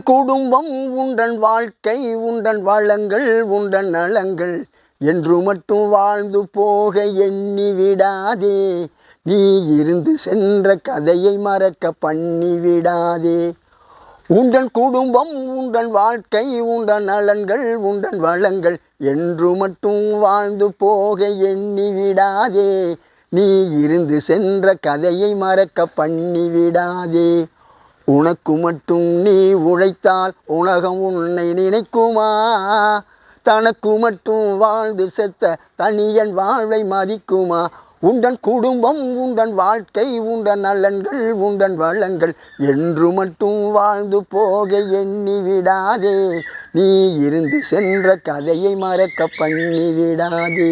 உண்டன் குடும்பம் உண்டன் வாழ்க்கை உண்டன் வளங்கள் உண்டன் நலங்கள். என்று மட்டும் வாழ்ந்து போக எண்ணி விடாதே. நீ இருந்து சென்ற கதையை மறக்க பண்ணி விடாதே. உண்டன் குடும்பம் உண்டன் வாழ்க்கை உண்டன் நலன்கள் உண்டன் வளங்கள் என்று மட்டும் வாழ்ந்து போக எண்ணி விடாதே. நீ இருந்து சென்ற கதையை மறக்க பண்ணிவிடாதே உனக்கு மட்டும் நீ உழைத்தால் உலகம் உன்னை நினைக்குமா? தனக்கு மட்டும் வாழ்ந்து செத்த தனியன் வாழ்வை மதிக்குமா? உண்டன் குடும்பம் உண்டன் வாழ்க்கை உண்டன் நலன்கள் உண்டன் வளங்கள் என்று மட்டும் வாழ்ந்து போக எண்ணி விடாதே. நீ இருந்து சென்ற கதையை மறக்க பண்ணி விடாதே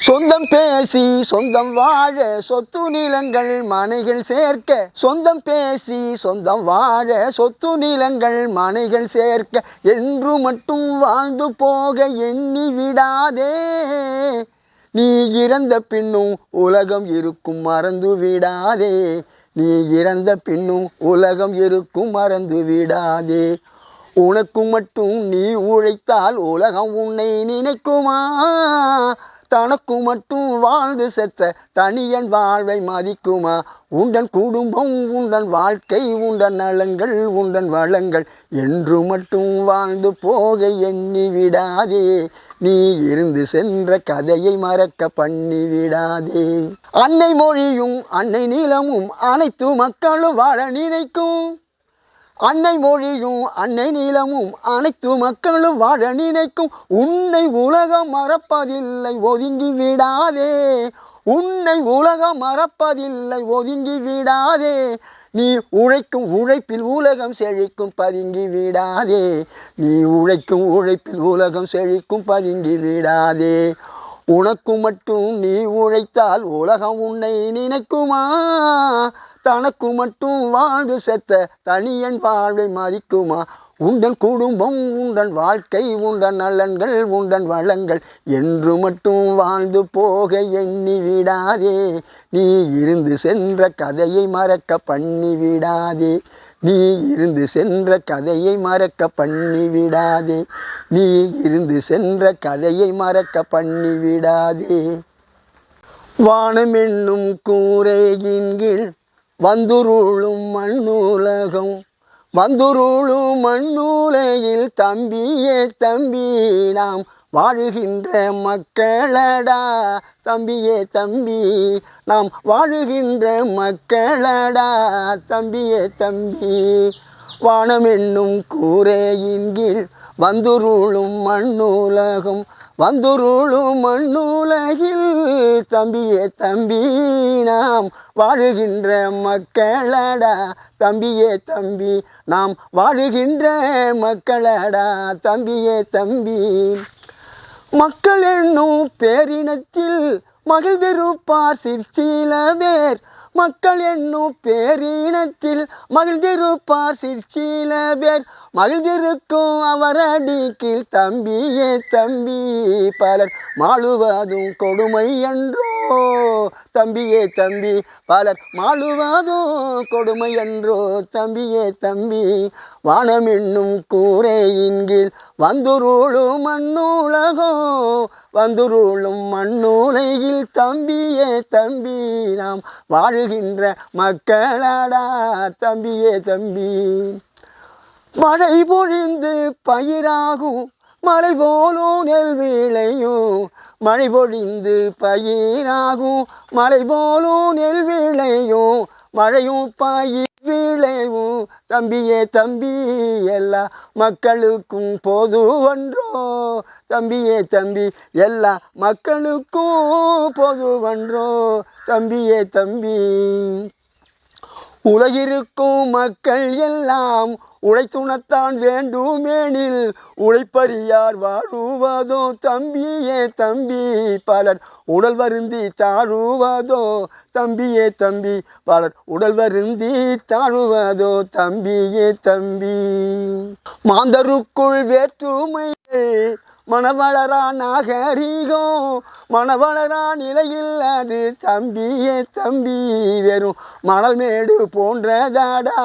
சொந்தம் பேசி சொந்தம் வாழ சொத்து நிலங்கள் மனைகள் சேர்க்க. சொந்தம் பேசி சொந்தம் வாழ சொத்து நிலங்கள் மனைகள் சேர்க்க. என்று மட்டும் வாழ்ந்து போக எண்ணி விடாதே. நீ இறந்த பின்னும் உலகம் இருக்கும் மறந்து விடாதே. நீ இறந்த பின்னும் உலகம் இருக்கும் மறந்து விடாதே. உனக்கு மட்டும் நீ உழைத்தால் உலகம் உன்னை நினைக்குமா? தனக்கு மட்டும் வாழ்ந்து செத்த தனியன் வாழ்வை மதிக்குமா? உண்டன் குடும்பம் உண்டன் வாழ்க்கை உண்டன் நலன்கள் உண்டன் வளங்கள் என்று மட்டும் வாழ்ந்து போக எண்ணி விடாதே. நீ இருந்து சென்ற கதையை மறக்க பண்ணி விடாதே. அன்னை மொழியும் அன்னை நீளமும் அனைத்து மக்களும் வாழ நினைக்கும். அன்னை மொழியும் அன்னை நீளமும் அனைத்து மக்களும் வாழ நினைக்கும். உன்னை உலகம் மறப்பதில்லை ஒதுங்கி விடாதே. உன்னை உலகம் மறப்பதில்லை ஒதுங்கி விடாதே. நீ உழைக்கும் உழைப்பில் உலகம் செழிக்கும் பதுங்கி விடாதே. நீ உழைக்கும் உழைப்பில் உலகம் செழிக்கும் பதுங்கி விடாதே. உனக்கு மட்டும் நீ உழைத்தால் உலகம் உன்னை நினைக்குமா? தனக்கு மட்டும் வாழ்ந்து செத்த தனியன் வாழ்வை மதிக்குமா? உண்டன் குடும்பம் உண்டன் வாழ்க்கை உண்டன் நலன்கள் உண்டன் வளங்கள் என்று மட்டும் வாழ்ந்து போக எண்ணி விடாதே. நீ இருந்து சென்ற கதையை மறக்க பண்ணி விடாதே. நீ இருந்து சென்ற கதையை மறக்க பண்ணி விடாதே நீ இருந்து சென்ற கதையை மறக்க பண்ணி விடாதே வானம் என்னும் கூரையின் கீழ் வந்துருளும் மண்ணுலகம். வந்துருளும் மண்ணுலையில் தம்பியே தம்பி நாம் வாழுகின்ற மக்களடா. தம்பியே தம்பி நாம் வாழுகின்ற மக்களடா. தம்பியே தம்பி வானம் என்னும் கூரையின் கீழ் வந்துருளும் மண்ணுலகம் வந்துருளும் மண்ணுலகில். தம்பியே தம்பி நாம் வாழுகின்ற மக்களடா. தம்பியே தம்பி நாம் வாழுகின்ற மக்களடா. தம்பியே தம்பி. மக்கள் என்னும் பேரினத்தில் மகிழ்ந்திருப்பார் சிற்சில பேர் மக்கள் என்னும் பேரினத்தில் மகிழ்ந்திருப்பார் சிற்சில பேர் மகிழ்ந்திருக்கும் அவரடிக்கில் தம்பியே தம்பி பலர் மாழுவதும் கொடுமை என்றோ தம்பியே தம்பி பலர் மாழுவதோ கொடுமை என்றோ தம்பியே தம்பி வானம் என்னும் கூரை கீழ் வந்துருளும் மண்ணுலகோ வந்துருளும் மண்ணுலையில் தம்பியே தம்பி நாம் வாழுகின்ற மக்களடா தம்பியே தம்பி. மழை பொழிந்து பயிராகும் மலை போலும் நெல் விளையும் மழை பொழிந்து பயிராகும். மழை போலும் நெல் விளையும். மழையும் பயிர் விளைவும். தம்பியே தம்பி எல்லா மக்களுக்கும் பொது ஒன்றோ. தம்பியே தம்பி எல்லா மக்களுக்கும் பொது ஒன்றோ. தம்பியே தம்பி உலகிருக்கும் மக்கள் எல்லாம் உழைத்துணத்தான் வேண்டுமேனில் உழைப்பறியார் வாழுவதோ தம்பியே தம்பி பலர் உடல் வருந்தி தாழுவதோ தம்பியே தம்பி பலர் உடல் வருந்தி தாழுவதோ தம்பியே தம்பி. மாந்தருக்குள் வேற்றுமைகள் மணவளரா நாகரீகம் மணவளரா நிலையில் அது தம்பியே தம்பி வெறும் மணல் மேடு போன்றதாடா.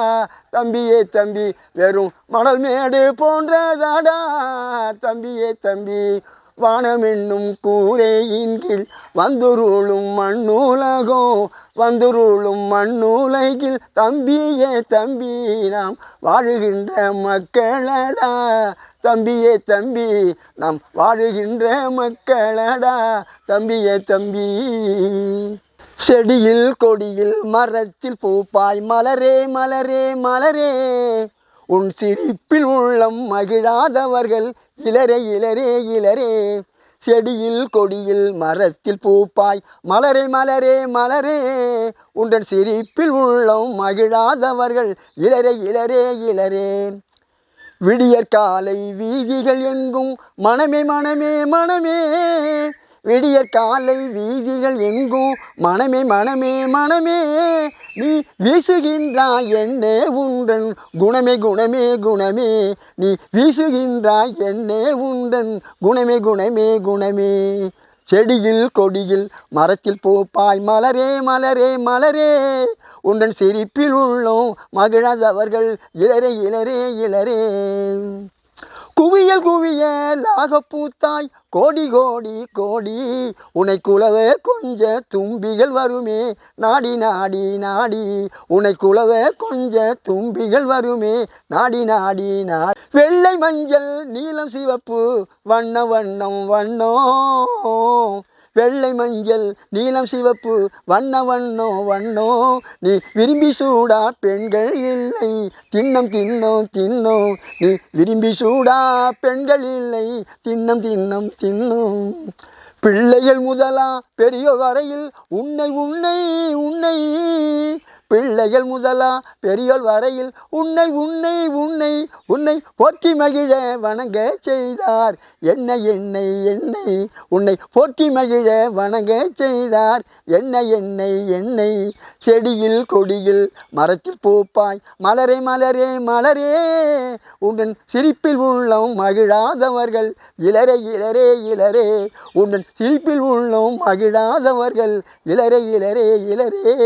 தம்பியே தம்பி வெறும் மணல் மேடு போன்றதாடா. தம்பியே தம்பி வானமென்னும் கூரையின் கீழ் வந்துருளும் மண்ணுலகம் வந்துருளும் மண்ணுலகில் தம்பியே தம்பி நாம் வாழுகின்ற மக்களடா. தம்பியே தம்பி நாம் வாழுகின்ற மக்களடா. தம்பியே தம்பி செடியில் கொடியில் மரத்தில் பூப்பாய் மலரே மலரே மலரே. உன் சிரிப்பில் உள்ளம் மகிழாதவர்கள் இளரே இளரே இளரே செடியில் கொடியில் மரத்தில் பூப்பாய் மலரே மலரே மலரே. உன்றன் சிரிப்பில் உள்ளம் மகிழாதவர்கள் இளரே இளரே இளரே விடியற் காலை வீதிகள் எங்கும். மனமே மனமே மனமே. விடியற் காலை வீதிகள் எங்கும். மனமே மனமே மனமே. நீ வீசுகின்றாய் என்னே உண்டன். குணமே குணமே குணமே. நீ வீசுகின்றாய் என்னே உண்டன். குணமே குணமே குணமே. செடியில் கொடியில் மரத்தில் பூப்பாய் மலரே மலரே மலரே உடன் சிரிப்பில் உள்ளோம் மகிழாதவர்கள் இளரே இளரே இளரே. குவியல் குவியலாக பூத்தாய் கோடி கோடி கோடி உனை குலவ கொஞ்ச தும்பிகள் வருமே. நாடி நாடி நாடி உனை குலவ கொஞ்ச தும்பிகள் வருமே. நாடி நாடி நாடி. வெள்ளை மஞ்சள் நீலம் சிவப்பு வண்ண வண்ணம் வண்ணம். வெள்ளை மஞ்சள் நீலம் சிவப்பு வண்ண வண்ணோ வண்ணோ. நீ விரும்பி சூடா பெண்கள் இல்லை. தின்னம் தின்னோம் தின்னோம் நீ விரும்பி சூடா பெண்கள் இல்லை. தின்னம் தின்னம் தின்னோம் பிள்ளைகள் முதலா பெரிய வரையில் உன்னை உன்னை உன்னை. பிள்ளைகள் முதலா பெரியோர் வரையில் உன்னை உன்னை உன்னை உன்னை போற்றி மகிழ வணங்க செய்தார். என்னை என்னை என்னை உன்னை போற்றி மகிழ வணங்க செய்தார். என்னை என்னை என்னை செடியில் கொடியில் மரத்தில் பூப்பாய். மலரே மலரே மலரே உடன் சிரிப்பில் உள்ளம் மகிழாதவர்கள். இளரே இளரே இளரே உடன் சிரிப்பில் உள்ளம் மகிழாதவர்கள். இளரே இளரே இளரே